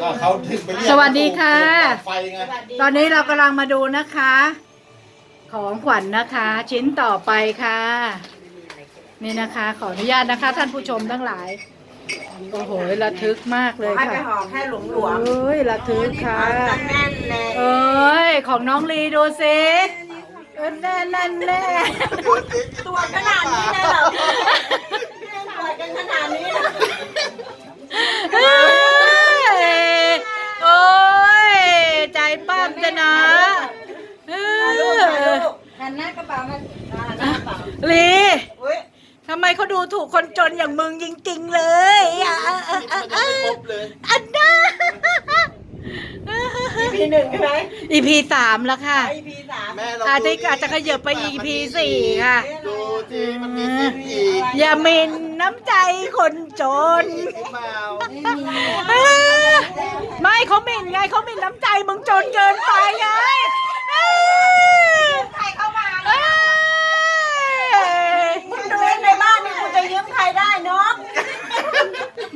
ก็เขาถึงไปเรียกสวัสดีค่ะ ไฟไงตอนนี้เรากำลังมาดูนะคะ ของขวัญนะคะ ชิ้นต่อไปค่ะ นี่นะคะ ขออนุญาตนะคะ ท่านผู้ชมทั้งหลาย โอ้โหระทึกมากเลยให้ค่ะไปหอมแค่หลวงหลวงเอ้ยระทึกค่ะแน่นเลยเอ้ยของน้องลีดูสิเออแน่แน่แน่ตัวขนาดนี้เลยเหรอพี่เล่นตัวกันขนาดนี้เลย เอ้ยโอ้ย ใจปั้มจะนะเออ หันหน้ากระเป๋ามันหันหน้ากระ เป๋าลีอุ้ยทำไมเขาดูถูกคนจนอย่างมึงจริง ๆ เลยอะอะอะอะมันยังไม่ครบเลยอันน่าพีหนึ่งใช่ไหม EP สามแล้วค่ะไอพีสามแม่เราอาจจะอาจจะขยับไป EP สี่ค่ะ ดูที่มันมีซิปอีกอย่าหมินน้ำใจคนจนซิปเปล่าเออไม่เขาหมิ่นไงเขาหมิ่นน้ำใจมึงจนเกินไปไงเออ ใครเข้ามา เอ้ย มึงดูในบ้านนี่กูจะยืมใครได้เนาะ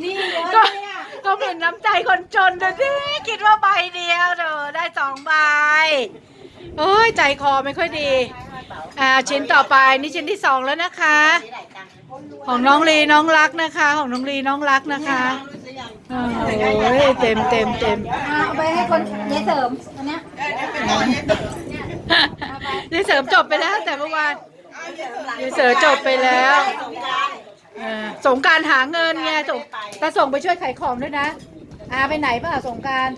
นี่เลย ก็ก็หมิ่ นน้ำใจคนจนดูสิคิดว่าใบเดียวเถอะได้สองใบโอ้ยใจคอไม่ค่อยดี อ่าชิ้นต่อไปนี่ชิ้นที่สองแล้วนะคะ ของน้องลีน้องรักนะคะ ของน้องลีน้องรักนะคะโอ้ยเต็มเต็มเต็มเอาไปให้คนยายเสริมอันเนี้ยนี่เสริมจบไปแล้วแต่เมื่อวานนี่เสริมจบไปแล้ว เออสงกรารหาเงินไงส่งแต่ส่งไปช่วยขายของด้วยนะอาไปไหนป่ะสงกราร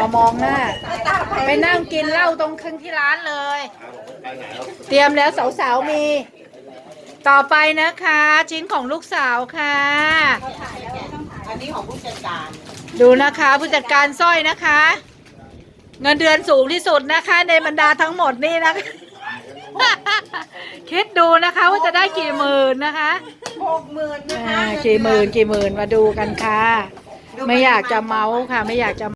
มามองหน้า ไปนั่งกินเหล้าตรงข้างที่ร้านเลยไปไหนแล้วเตรียมแล้วสาวๆมี ต่อไปนะคะ ชิ้นของลูกสาวค่ะ อันนี้ของผู้จัดการ ดูนะคะผู้จัดการสร้อยนะคะ เงินเดือนสูงที่สุดนะคะ ในบรรดาทั้งหมดนี่นะคะ คิดดูนะคะว่าจะได้กี่หมื่นนะคะหกหมื่นนะอ่าคะกี่หมื่นกี่หมื่นมาดูกันค่ะ ไม่อยากจะเมาส์ค่ะ ไม่อยากจะ